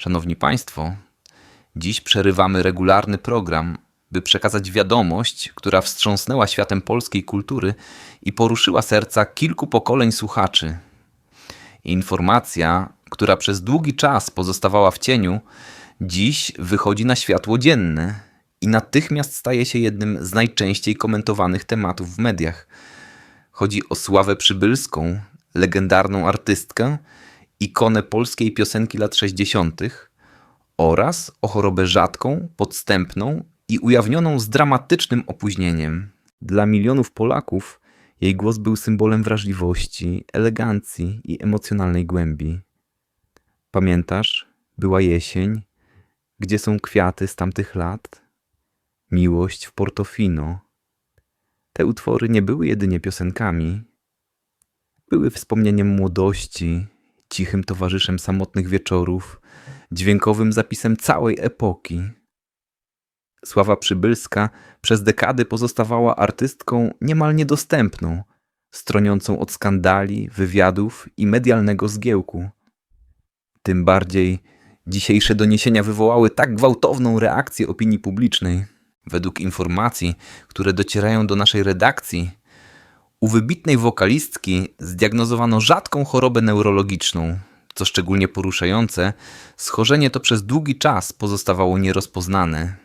Szanowni Państwo, dziś przerywamy regularny program, by przekazać wiadomość, która wstrząsnęła światem polskiej kultury i poruszyła serca kilku pokoleń słuchaczy. Informacja, która przez długi czas pozostawała w cieniu, dziś wychodzi na światło dzienne i natychmiast staje się jednym z najczęściej komentowanych tematów w mediach. Chodzi o Sławę Przybylską, legendarną artystkę, ikonę polskiej piosenki lat 60. oraz o chorobę rzadką, podstępną i ujawnioną z dramatycznym opóźnieniem. Dla milionów Polaków jej głos był symbolem wrażliwości, elegancji i emocjonalnej głębi. Pamiętasz, była jesień, gdzie są kwiaty z tamtych lat? Miłość w Portofino. Te utwory nie były jedynie piosenkami. Były wspomnieniem młodości, cichym towarzyszem samotnych wieczorów, dźwiękowym zapisem całej epoki. Sława Przybylska przez dekady pozostawała artystką niemal niedostępną, stroniącą od skandali, wywiadów i medialnego zgiełku. Tym bardziej dzisiejsze doniesienia wywołały tak gwałtowną reakcję opinii publicznej. Według informacji, które docierają do naszej redakcji, u wybitnej wokalistki zdiagnozowano rzadką chorobę neurologiczną. Co szczególnie poruszające, schorzenie to przez długi czas pozostawało nierozpoznane.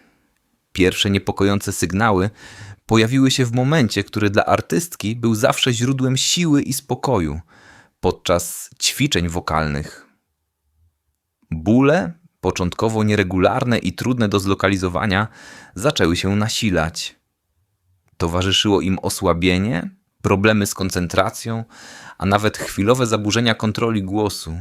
Pierwsze niepokojące sygnały pojawiły się w momencie, który dla artystki był zawsze źródłem siły i spokoju podczas ćwiczeń wokalnych. Bóle, początkowo nieregularne i trudne do zlokalizowania, zaczęły się nasilać. Towarzyszyło im osłabienie, problemy z koncentracją, a nawet chwilowe zaburzenia kontroli głosu.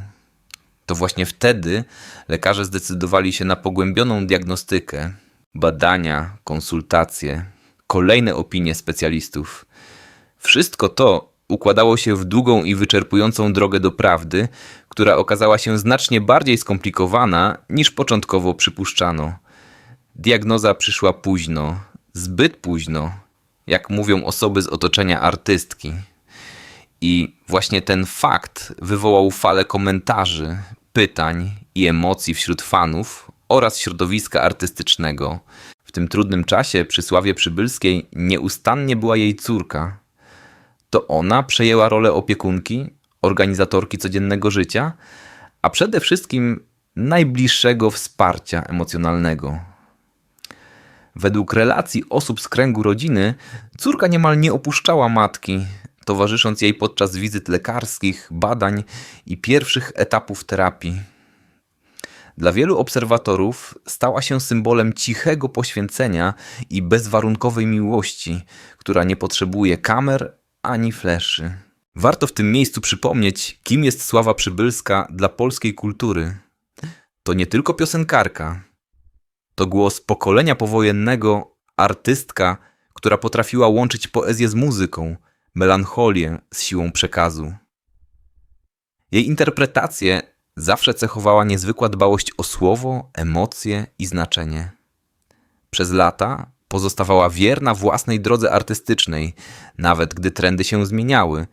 To właśnie wtedy lekarze zdecydowali się na pogłębioną diagnostykę, badania, konsultacje, kolejne opinie specjalistów. Wszystko to układało się w długą i wyczerpującą drogę do prawdy, która okazała się znacznie bardziej skomplikowana niż początkowo przypuszczano. Diagnoza przyszła późno, zbyt późno, jak mówią osoby z otoczenia artystki. I właśnie ten fakt wywołał falę komentarzy, pytań i emocji wśród fanów oraz środowiska artystycznego. W tym trudnym czasie przy Sławie Przybylskiej nieustannie była jej córka. To ona przejęła rolę opiekunki, organizatorki codziennego życia, a przede wszystkim najbliższego wsparcia emocjonalnego. Według relacji osób z kręgu rodziny, córka niemal nie opuszczała matki, towarzysząc jej podczas wizyt lekarskich, badań i pierwszych etapów terapii. Dla wielu obserwatorów stała się symbolem cichego poświęcenia i bezwarunkowej miłości, która nie potrzebuje kamer ani fleszy. Warto w tym miejscu przypomnieć, kim jest Sława Przybylska dla polskiej kultury. To nie tylko piosenkarka, to głos pokolenia powojennego, artystka, która potrafiła łączyć poezję z muzyką, melancholię z siłą przekazu. Jej interpretację zawsze cechowała niezwykła dbałość o słowo, emocje i znaczenie. Przez lata pozostawała wierna własnej drodze artystycznej, nawet gdy trendy się zmieniały,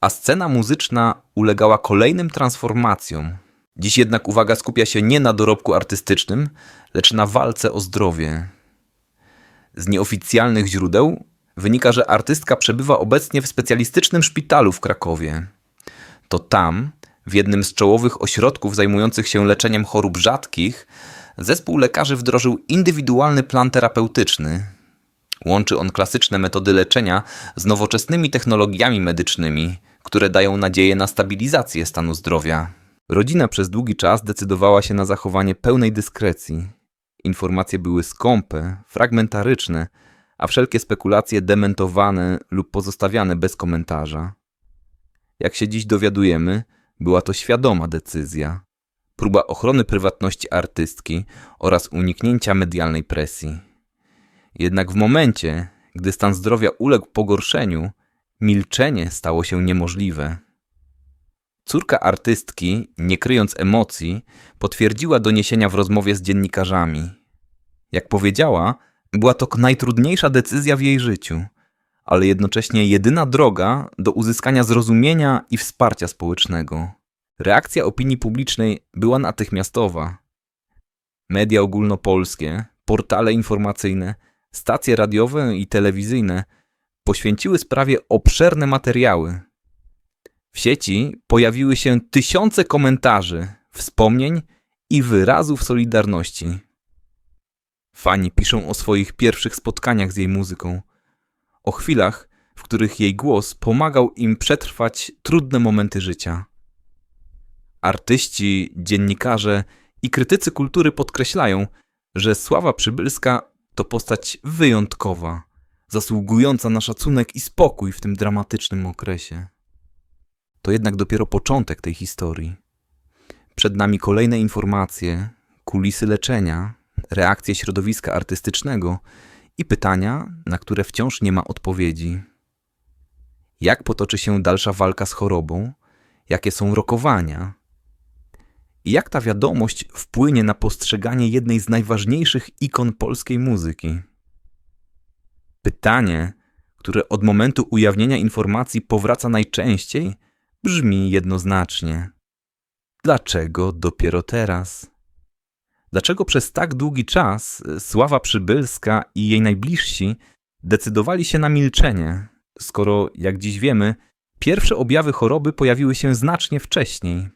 a scena muzyczna ulegała kolejnym transformacjom. Dziś jednak uwaga skupia się nie na dorobku artystycznym, lecz na walce o zdrowie. Z nieoficjalnych źródeł wynika, że artystka przebywa obecnie w specjalistycznym szpitalu w Krakowie. To tam, w jednym z czołowych ośrodków zajmujących się leczeniem chorób rzadkich, zespół lekarzy wdrożył indywidualny plan terapeutyczny. Łączy on klasyczne metody leczenia z nowoczesnymi technologiami medycznymi, które dają nadzieję na stabilizację stanu zdrowia. Rodzina przez długi czas decydowała się na zachowanie pełnej dyskrecji. Informacje były skąpe, fragmentaryczne, a wszelkie spekulacje dementowane lub pozostawiane bez komentarza. Jak się dziś dowiadujemy, była to świadoma decyzja. Próba ochrony prywatności artystki oraz uniknięcia medialnej presji. Jednak w momencie, gdy stan zdrowia uległ pogorszeniu, milczenie stało się niemożliwe. Córka artystki, nie kryjąc emocji, potwierdziła doniesienia w rozmowie z dziennikarzami. Jak powiedziała, była to najtrudniejsza decyzja w jej życiu, ale jednocześnie jedyna droga do uzyskania zrozumienia i wsparcia społecznego. Reakcja opinii publicznej była natychmiastowa. media ogólnopolskie, portale informacyjne, stacje radiowe i telewizyjne poświęciły sprawie obszerne materiały. W sieci pojawiły się tysiące komentarzy, wspomnień i wyrazów solidarności. Fani piszą o swoich pierwszych spotkaniach z jej muzyką, o chwilach, w których jej głos pomagał im przetrwać trudne momenty życia. Artyści, dziennikarze i krytycy kultury podkreślają, że Sława Przybylska to postać wyjątkowa, zasługująca na szacunek i spokój w tym dramatycznym okresie. To jednak dopiero początek tej historii. Przed nami kolejne informacje, kulisy leczenia, reakcje środowiska artystycznego i pytania, na które wciąż nie ma odpowiedzi. Jak potoczy się dalsza walka z chorobą? Jakie są rokowania? I jak ta wiadomość wpłynie na postrzeganie jednej z najważniejszych ikon polskiej muzyki? Pytanie, które od momentu ujawnienia informacji powraca najczęściej, brzmi jednoznacznie: Dlaczego dopiero teraz? Dlaczego przez tak długi czas Sława Przybylska i jej najbliżsi decydowali się na milczenie, skoro, jak dziś wiemy, pierwsze objawy choroby pojawiły się znacznie wcześniej?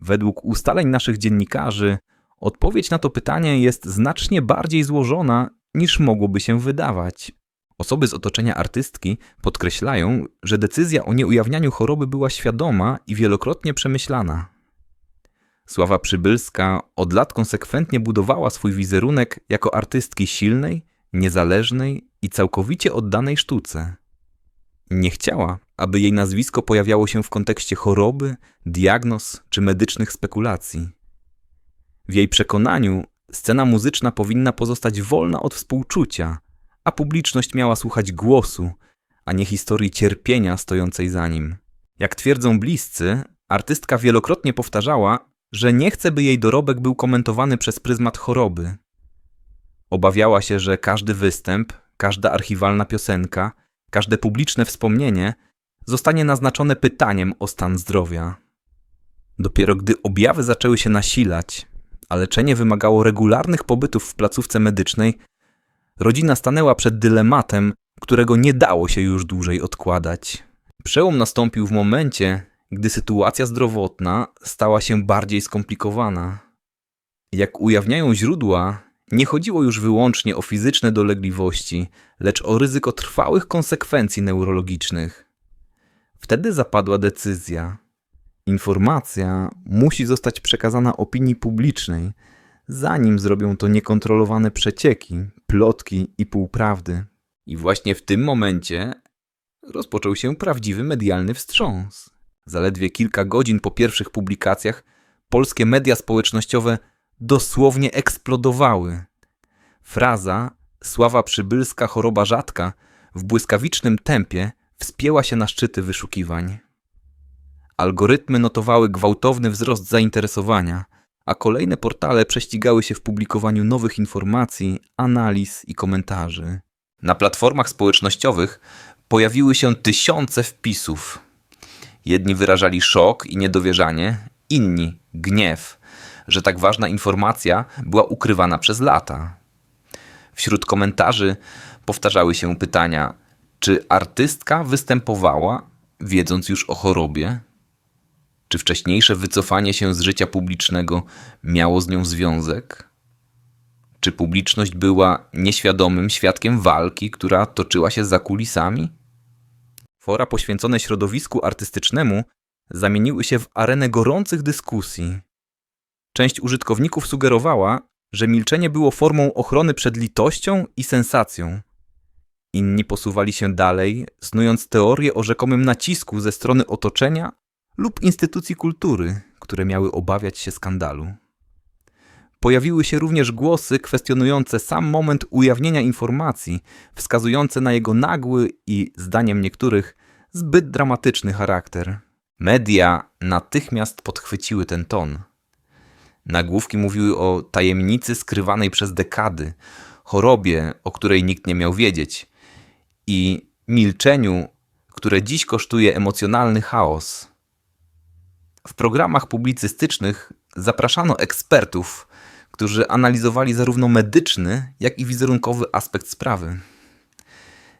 Według ustaleń naszych dziennikarzy, odpowiedź na to pytanie jest znacznie bardziej złożona niż mogłoby się wydawać. Osoby z otoczenia artystki podkreślają, że decyzja o nieujawnianiu choroby była świadoma i wielokrotnie przemyślana. Sława Przybylska od lat konsekwentnie budowała swój wizerunek jako artystki silnej, niezależnej i całkowicie oddanej sztuce. Nie chciała, aby jej nazwisko pojawiało się w kontekście choroby, diagnoz czy medycznych spekulacji. W jej przekonaniu scena muzyczna powinna pozostać wolna od współczucia, a publiczność miała słuchać głosu, a nie historii cierpienia stojącej za nim. Jak twierdzą bliscy, artystka wielokrotnie powtarzała, że nie chce, by jej dorobek był komentowany przez pryzmat choroby. Obawiała się, że każdy występ, każda archiwalna piosenka, każde publiczne wspomnienie zostanie naznaczone pytaniem o stan zdrowia. Dopiero gdy objawy zaczęły się nasilać, a leczenie wymagało regularnych pobytów w placówce medycznej, rodzina stanęła przed dylematem, którego nie dało się już dłużej odkładać. Przełom nastąpił w momencie, gdy sytuacja zdrowotna stała się bardziej skomplikowana. Jak ujawniają źródła, nie chodziło już wyłącznie o fizyczne dolegliwości, lecz o ryzyko trwałych konsekwencji neurologicznych. Wtedy zapadła decyzja. Informacja musi zostać przekazana opinii publicznej, zanim zrobią to niekontrolowane przecieki, plotki i półprawdy. I właśnie w tym momencie rozpoczął się prawdziwy medialny wstrząs. Zaledwie kilka godzin po pierwszych publikacjach polskie media społecznościowe dosłownie eksplodowały. Fraza Sława Przybylska choroba rzadka w błyskawicznym tempie wspięła się na szczyty wyszukiwań. Algorytmy notowały gwałtowny wzrost zainteresowania, a kolejne portale prześcigały się w publikowaniu nowych informacji, analiz i komentarzy. Na platformach społecznościowych pojawiły się tysiące wpisów. Jedni wyrażali szok i niedowierzanie, inni gniew, że tak ważna informacja była ukrywana przez lata. Wśród komentarzy powtarzały się pytania: czy artystka występowała, wiedząc już o chorobie? Czy wcześniejsze wycofanie się z życia publicznego miało z nią związek? Czy publiczność była nieświadomym świadkiem walki, która toczyła się za kulisami? Fora poświęcone środowisku artystycznemu zamieniły się w arenę gorących dyskusji. Część użytkowników sugerowała, że milczenie było formą ochrony przed litością i sensacją. Inni posuwali się dalej, snując teorie o rzekomym nacisku ze strony otoczenia lub instytucji kultury, które miały obawiać się skandalu. Pojawiły się również głosy kwestionujące sam moment ujawnienia informacji, wskazujące na jego nagły i, zdaniem niektórych, zbyt dramatyczny charakter. Media natychmiast podchwyciły ten ton. Nagłówki mówiły o tajemnicy skrywanej przez dekady, chorobie, o której nikt nie miał wiedzieć, i milczeniu, które dziś kosztuje emocjonalny chaos. W programach publicystycznych zapraszano ekspertów, którzy analizowali zarówno medyczny, jak i wizerunkowy aspekt sprawy.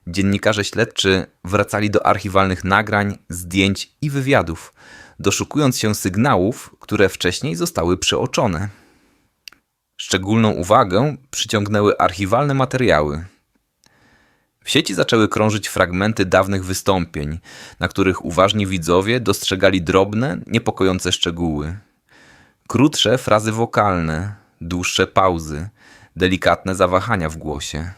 Dziennikarze śledczy wracali do archiwalnych nagrań, zdjęć i wywiadów, doszukując się sygnałów, które wcześniej zostały przeoczone. Szczególną uwagę przyciągnęły archiwalne materiały. W sieci zaczęły krążyć fragmenty dawnych wystąpień, na których uważni widzowie dostrzegali drobne, niepokojące szczegóły. Krótsze frazy wokalne, dłuższe pauzy, delikatne zawahania w głosie.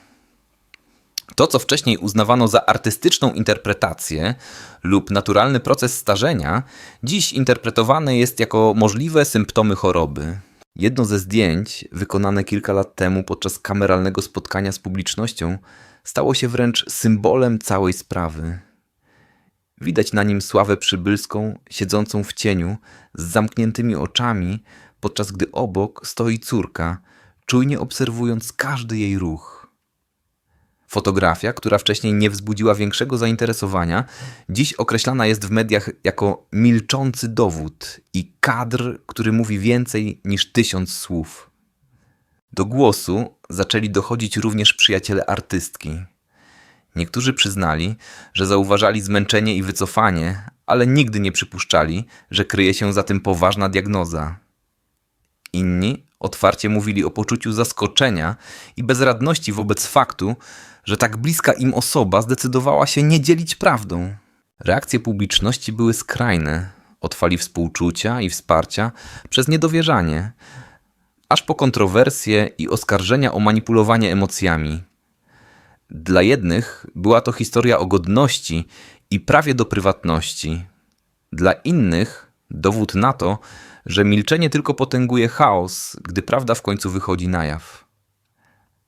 To, co wcześniej uznawano za artystyczną interpretację lub naturalny proces starzenia, dziś interpretowane jest jako możliwe symptomy choroby. Jedno ze zdjęć, wykonane kilka lat temu podczas kameralnego spotkania z publicznością, stało się wręcz symbolem całej sprawy. Widać na nim sławę przybylską, siedzącą w cieniu, z zamkniętymi oczami, podczas gdy obok stoi córka, czujnie obserwując każdy jej ruch. Fotografia, która wcześniej nie wzbudziła większego zainteresowania, dziś określana jest w mediach jako milczący dowód i kadr, który mówi więcej niż tysiąc słów. Do głosu zaczęli dochodzić również przyjaciele artystki. Niektórzy przyznali, że zauważali zmęczenie i wycofanie, ale nigdy nie przypuszczali, że kryje się za tym poważna diagnoza. Inni otwarcie mówili o poczuciu zaskoczenia i bezradności wobec faktu, że tak bliska im osoba zdecydowała się nie dzielić prawdą. Reakcje publiczności były skrajne, od fali współczucia i wsparcia przez niedowierzanie, aż po kontrowersje i oskarżenia o manipulowanie emocjami. Dla jednych była to historia o godności i prawie do prywatności. Dla innych dowód na to, że milczenie tylko potęguje chaos, gdy prawda w końcu wychodzi na jaw.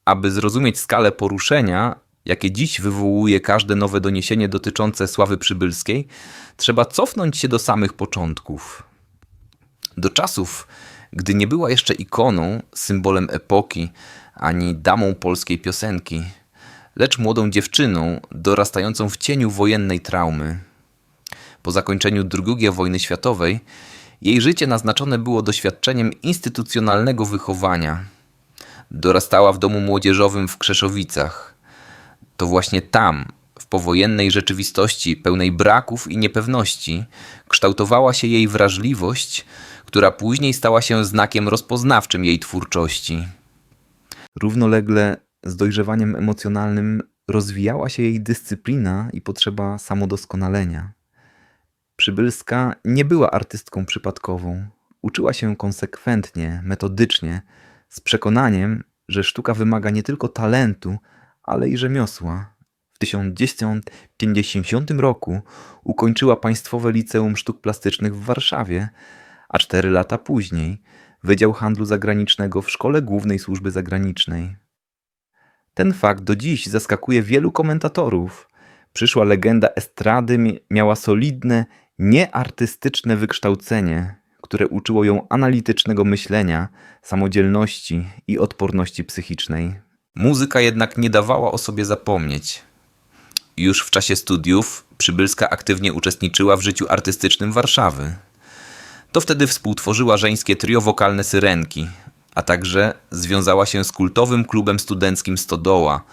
Aby zrozumieć skalę poruszenia, jakie dziś wywołuje każde nowe doniesienie dotyczące sławy przybylskiej, trzeba cofnąć się do samych początków. Do czasów, gdy nie była jeszcze ikoną, symbolem epoki, ani damą polskiej piosenki, lecz młodą dziewczyną dorastającą w cieniu wojennej traumy. Po zakończeniu II wojny światowej jej życie naznaczone było doświadczeniem instytucjonalnego wychowania. Dorastała w domu młodzieżowym w Krzeszowicach. To właśnie tam, w powojennej rzeczywistości pełnej braków i niepewności, kształtowała się jej wrażliwość, która później stała się znakiem rozpoznawczym jej twórczości. Równolegle z dojrzewaniem emocjonalnym rozwijała się jej dyscyplina i potrzeba samodoskonalenia. Przybylska nie była artystką przypadkową. Uczyła się konsekwentnie, metodycznie, z przekonaniem, że sztuka wymaga nie tylko talentu, ale i rzemiosła. W 1950 roku ukończyła Państwowe Liceum Sztuk Plastycznych w Warszawie, a cztery lata później Wydział Handlu Zagranicznego w Szkole Głównej Służby Zagranicznej. Ten fakt do dziś zaskakuje wielu komentatorów. Przyszła legenda estrady miała solidne, nieartystyczne wykształcenie, które uczyło ją analitycznego myślenia, samodzielności i odporności psychicznej. Muzyka jednak nie dawała o sobie zapomnieć. Już w czasie studiów Przybylska aktywnie uczestniczyła w życiu artystycznym Warszawy. To wtedy współtworzyła żeńskie trio wokalne Syrenki, a także związała się z kultowym klubem studenckim Stodoła,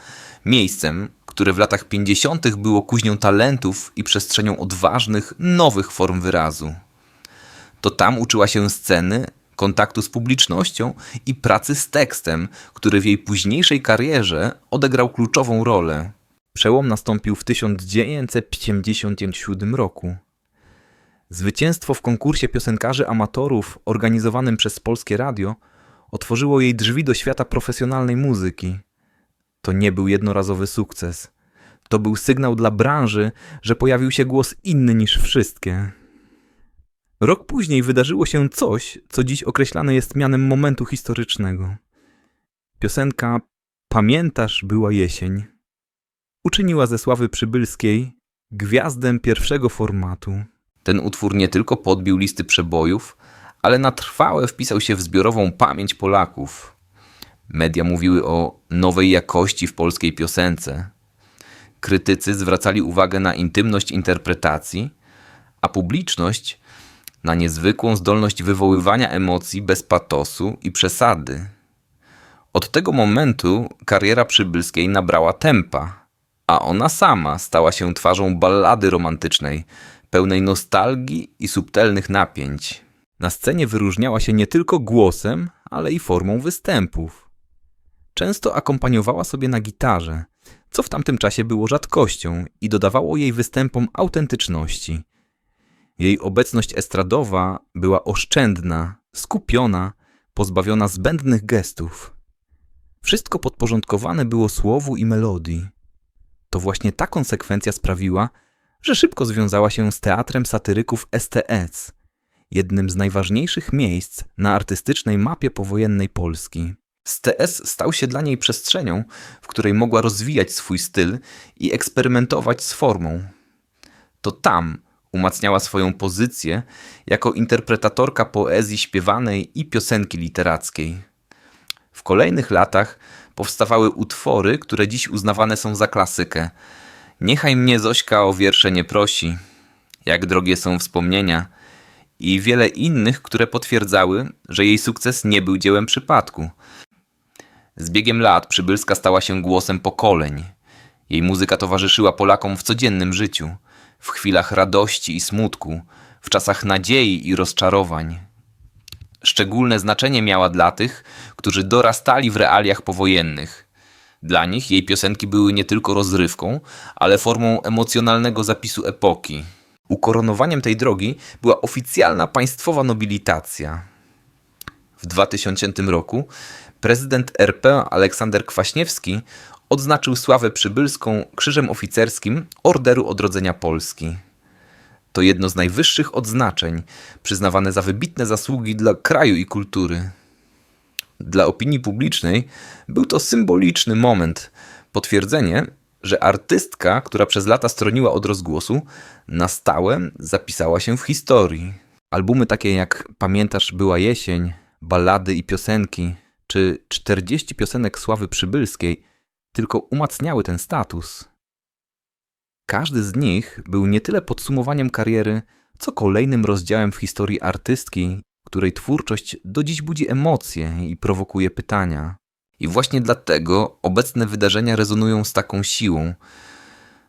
miejscem, które w latach 50. było kuźnią talentów i przestrzenią odważnych, nowych form wyrazu. To tam uczyła się sceny, kontaktu z publicznością i pracy z tekstem, który w jej późniejszej karierze odegrał kluczową rolę. Przełom nastąpił w 1957 roku. Zwycięstwo w konkursie piosenkarzy amatorów organizowanym przez Polskie Radio otworzyło jej drzwi do świata profesjonalnej muzyki. To nie był jednorazowy sukces. To był sygnał dla branży, że pojawił się głos inny niż wszystkie. Rok później wydarzyło się coś, co dziś określane jest mianem momentu historycznego. Piosenka Pamiętasz była jesień uczyniła ze sławy przybylskiej gwiazdę pierwszego formatu. Ten utwór nie tylko podbił listy przebojów, ale na trwałe wpisał się w zbiorową pamięć Polaków. Media mówiły o nowej jakości w polskiej piosence. Krytycy zwracali uwagę na intymność interpretacji, a publiczność na niezwykłą zdolność wywoływania emocji bez patosu i przesady. Od tego momentu kariera Przybylskiej nabrała tempa, a ona sama stała się twarzą ballady romantycznej, pełnej nostalgii i subtelnych napięć. Na scenie wyróżniała się nie tylko głosem, ale i formą występów. Często akompaniowała sobie na gitarze, co w tamtym czasie było rzadkością i dodawało jej występom autentyczności. Jej obecność estradowa była oszczędna, skupiona, pozbawiona zbędnych gestów. Wszystko podporządkowane było słowu i melodii. To właśnie ta konsekwencja sprawiła, że szybko związała się z teatrem satyryków STS, jednym z najważniejszych miejsc na artystycznej mapie powojennej Polski. STS stał się dla niej przestrzenią, w której mogła rozwijać swój styl i eksperymentować z formą. To tam umacniała swoją pozycję jako interpretatorka poezji śpiewanej i piosenki literackiej. W kolejnych latach powstawały utwory, które dziś uznawane są za klasykę. Niechaj mnie Zośka o wiersze nie prosi, jak drogie są wspomnienia i wiele innych, które potwierdzały, że jej sukces nie był dziełem przypadku. Z biegiem lat Przybylska stała się głosem pokoleń. Jej muzyka towarzyszyła Polakom w codziennym życiu, w chwilach radości i smutku, w czasach nadziei i rozczarowań. Szczególne znaczenie miała dla tych, którzy dorastali w realiach powojennych. Dla nich jej piosenki były nie tylko rozrywką, ale formą emocjonalnego zapisu epoki. Ukoronowaniem tej drogi była oficjalna państwowa nobilitacja. W 2000 roku prezydent RP Aleksander Kwaśniewski odznaczył Sławę Przybylską Krzyżem Oficerskim Orderu Odrodzenia Polski. To jedno z najwyższych odznaczeń, przyznawane za wybitne zasługi dla kraju i kultury. Dla opinii publicznej był to symboliczny moment, potwierdzenie, że artystka, która przez lata stroniła od rozgłosu, na stałe zapisała się w historii. Albumy takie jak Pamiętasz była jesień, ballady i piosenki, czy 40 piosenek Sławy Przybylskiej tylko umacniały ten status. Każdy z nich był nie tyle podsumowaniem kariery, co kolejnym rozdziałem w historii artystki, której twórczość do dziś budzi emocje i prowokuje pytania. I właśnie dlatego obecne wydarzenia rezonują z taką siłą,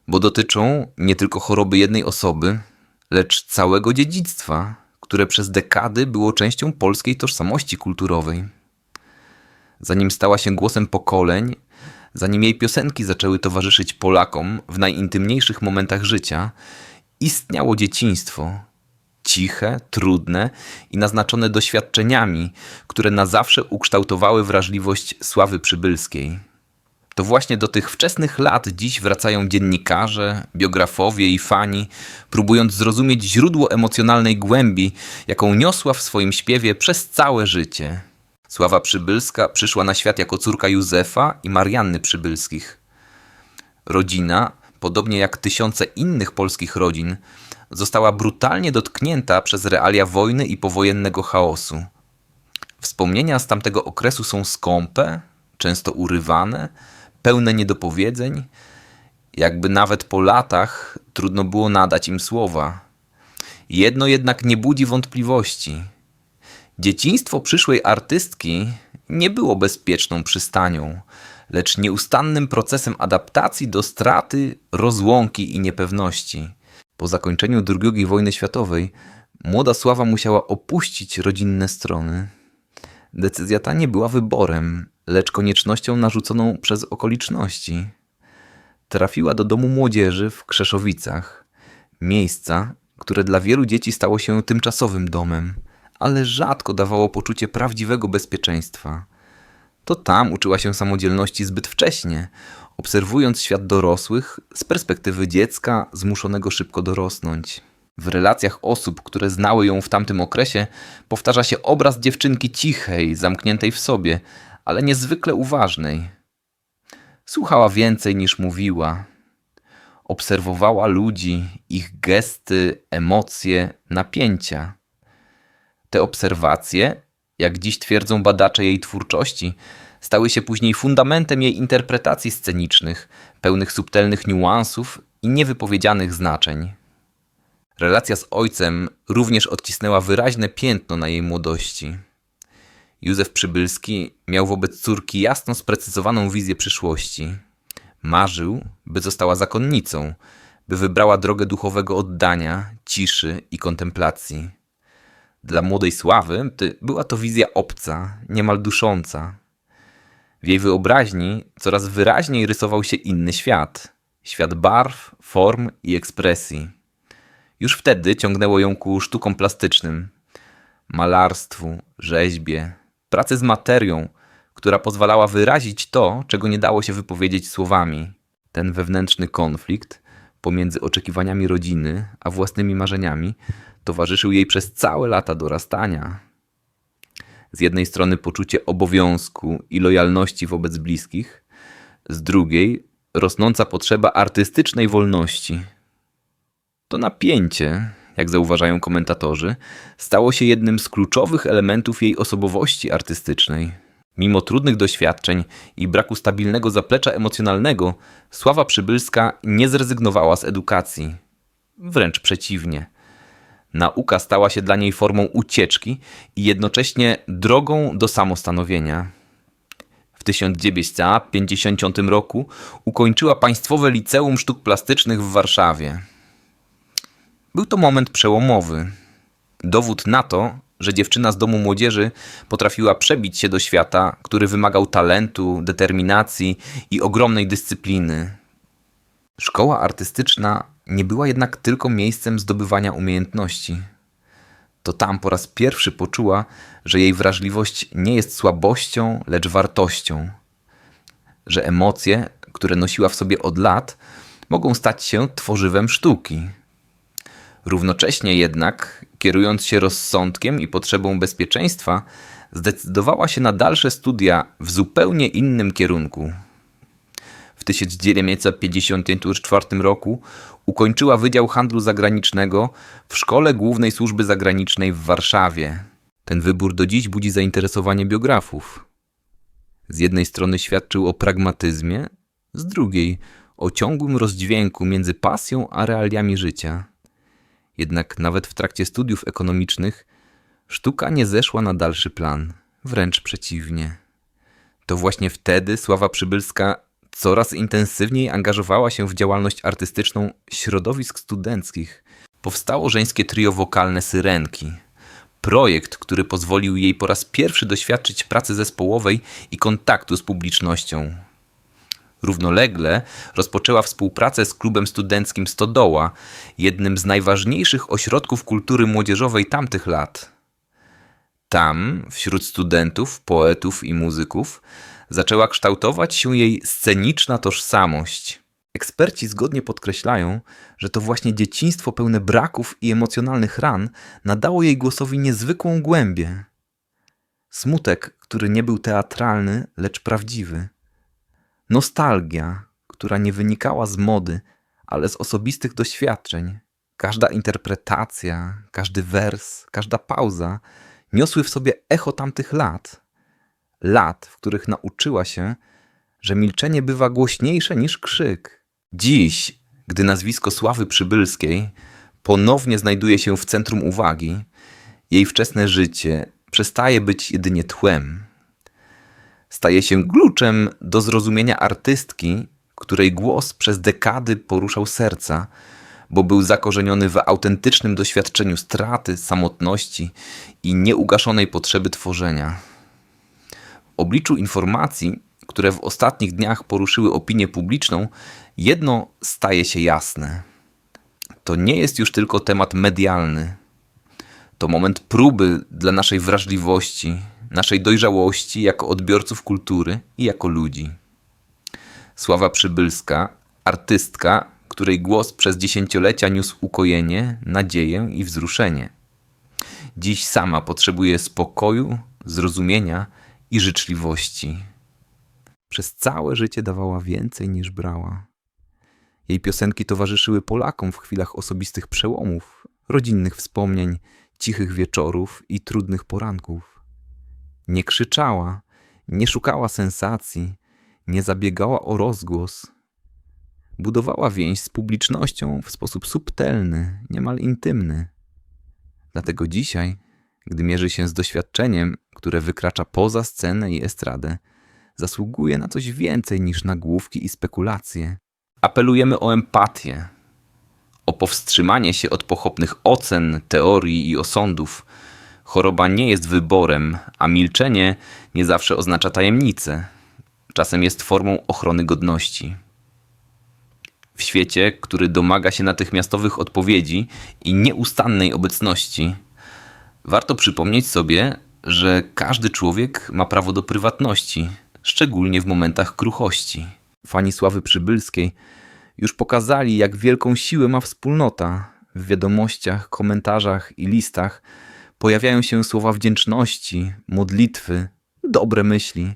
bo dotyczą nie tylko choroby jednej osoby, lecz całego dziedzictwa, które przez dekady było częścią polskiej tożsamości kulturowej. Zanim stała się głosem pokoleń, zanim jej piosenki zaczęły towarzyszyć Polakom w najintymniejszych momentach życia, istniało dzieciństwo. Ciche, trudne i naznaczone doświadczeniami, które na zawsze ukształtowały wrażliwość sławy przybylskiej. To właśnie do tych wczesnych lat dziś wracają dziennikarze, biografowie i fani, próbując zrozumieć źródło emocjonalnej głębi, jaką niosła w swoim śpiewie przez całe życie. Sława Przybylska przyszła na świat jako córka Józefa i Marianny Przybylskich. Rodzina, podobnie jak tysiące innych polskich rodzin, została brutalnie dotknięta przez realia wojny i powojennego chaosu. Wspomnienia z tamtego okresu są skąpe, często urywane, pełne niedopowiedzeń, jakby nawet po latach trudno było nadać im słowa. Jedno jednak nie budzi wątpliwości. Dzieciństwo przyszłej artystki nie było bezpieczną przystanią, lecz nieustannym procesem adaptacji do straty, rozłąki i niepewności. Po zakończeniu II wojny światowej młoda Sława musiała opuścić rodzinne strony. Decyzja ta nie była wyborem, lecz koniecznością narzuconą przez okoliczności. Trafiła do domu młodzieży w Krzeszowicach, miejsca, które dla wielu dzieci stało się tymczasowym domem, ale rzadko dawało poczucie prawdziwego bezpieczeństwa. To tam uczyła się samodzielności zbyt wcześnie, obserwując świat dorosłych z perspektywy dziecka zmuszonego szybko dorosnąć. W relacjach osób, które znały ją w tamtym okresie, powtarza się obraz dziewczynki cichej, zamkniętej w sobie, ale niezwykle uważnej. Słuchała więcej niż mówiła. Obserwowała ludzi, ich gesty, emocje, napięcia. Te obserwacje, jak dziś twierdzą badacze jej twórczości, stały się później fundamentem jej interpretacji scenicznych, pełnych subtelnych niuansów i niewypowiedzianych znaczeń. Relacja z ojcem również odcisnęła wyraźne piętno na jej młodości. Józef Przybylski miał wobec córki jasno sprecyzowaną wizję przyszłości. Marzył, by została zakonnicą, by wybrała drogę duchowego oddania, ciszy i kontemplacji. Dla młodej Sławy była to wizja obca, niemal dusząca. W jej wyobraźni coraz wyraźniej rysował się inny świat świat barw, form i ekspresji. Już wtedy ciągnęło ją ku sztukom plastycznym, malarstwu, rzeźbie, pracy z materią, która pozwalała wyrazić to, czego nie dało się wypowiedzieć słowami. Ten wewnętrzny konflikt pomiędzy oczekiwaniami rodziny a własnymi marzeniami towarzyszył jej przez całe lata dorastania. Z jednej strony poczucie obowiązku i lojalności wobec bliskich, z drugiej rosnąca potrzeba artystycznej wolności. To napięcie, jak zauważają komentatorzy, stało się jednym z kluczowych elementów jej osobowości artystycznej. Mimo trudnych doświadczeń i braku stabilnego zaplecza emocjonalnego, Sława Przybylska nie zrezygnowała z edukacji. Wręcz przeciwnie. Nauka stała się dla niej formą ucieczki i jednocześnie drogą do samostanowienia. W 1950 roku ukończyła Państwowe Liceum Sztuk Plastycznych w Warszawie. Był to moment przełomowy. Dowód na to, że dziewczyna z domu młodzieży potrafiła przebić się do świata, który wymagał talentu, determinacji i ogromnej dyscypliny. Szkoła artystyczna nie była jednak tylko miejscem zdobywania umiejętności. To tam po raz pierwszy poczuła, że jej wrażliwość nie jest słabością, lecz wartością. Że emocje, które nosiła w sobie od lat, mogą stać się tworzywem sztuki. Równocześnie jednak, kierując się rozsądkiem i potrzebą bezpieczeństwa, zdecydowała się na dalsze studia w zupełnie innym kierunku. W 1954 roku ukończyła Wydział Handlu Zagranicznego w Szkole Głównej Służby Zagranicznej w Warszawie. Ten wybór do dziś budzi zainteresowanie biografów. Z jednej strony świadczył o pragmatyzmie, z drugiej o ciągłym rozdźwięku między pasją a realiami życia. Jednak nawet w trakcie studiów ekonomicznych sztuka nie zeszła na dalszy plan, wręcz przeciwnie. To właśnie wtedy Sława Przybylska coraz intensywniej angażowała się w działalność artystyczną środowisk studenckich. Powstało żeńskie trio wokalne Syrenki. Projekt, który pozwolił jej po raz pierwszy doświadczyć pracy zespołowej i kontaktu z publicznością. Równolegle rozpoczęła współpracę z klubem studenckim Stodoła, jednym z najważniejszych ośrodków kultury młodzieżowej tamtych lat. Tam, wśród studentów, poetów i muzyków, zaczęła kształtować się jej sceniczna tożsamość. Eksperci zgodnie podkreślają, że to właśnie dzieciństwo pełne braków i emocjonalnych ran nadało jej głosowi niezwykłą głębię. Smutek, który nie był teatralny, lecz prawdziwy. Nostalgia, która nie wynikała z mody, ale z osobistych doświadczeń. Każda interpretacja, każdy wers, każda pauza niosły w sobie echo tamtych lat. Lat, w których nauczyła się, że milczenie bywa głośniejsze niż krzyk. Dziś, gdy nazwisko Sławy Przybylskiej ponownie znajduje się w centrum uwagi, jej wczesne życie przestaje być jedynie tłem. Staje się kluczem do zrozumienia artystki, której głos przez dekady poruszał serca, bo był zakorzeniony w autentycznym doświadczeniu straty, samotności i nieugaszonej potrzeby tworzenia. Obliczu informacji, które w ostatnich dniach poruszyły opinię publiczną, jedno staje się jasne. To nie jest już tylko temat medialny. To moment próby dla naszej wrażliwości, naszej dojrzałości jako odbiorców kultury i jako ludzi. Sława Przybylska, artystka, której głos przez dziesięciolecia niósł ukojenie, nadzieję i wzruszenie. Dziś sama potrzebuje spokoju, zrozumienia i życzliwości. Przez całe życie dawała więcej niż brała. Jej piosenki towarzyszyły Polakom w chwilach osobistych przełomów, rodzinnych wspomnień, cichych wieczorów i trudnych poranków. Nie krzyczała, nie szukała sensacji, nie zabiegała o rozgłos. Budowała więź z publicznością w sposób subtelny, niemal intymny. Dlatego dzisiaj, gdy mierzy się z doświadczeniem, które wykracza poza scenę i estradę, zasługuje na coś więcej niż nagłówki i spekulacje. Apelujemy o empatię, o powstrzymanie się od pochopnych ocen, teorii i osądów. Choroba nie jest wyborem, a milczenie nie zawsze oznacza tajemnicę. Czasem jest formą ochrony godności. W świecie, który domaga się natychmiastowych odpowiedzi i nieustannej obecności, warto przypomnieć sobie, że każdy człowiek ma prawo do prywatności, szczególnie w momentach kruchości. Fani Sławy Przybylskiej już pokazali, jak wielką siłę ma wspólnota. W wiadomościach, komentarzach i listach pojawiają się słowa wdzięczności, modlitwy, dobre myśli.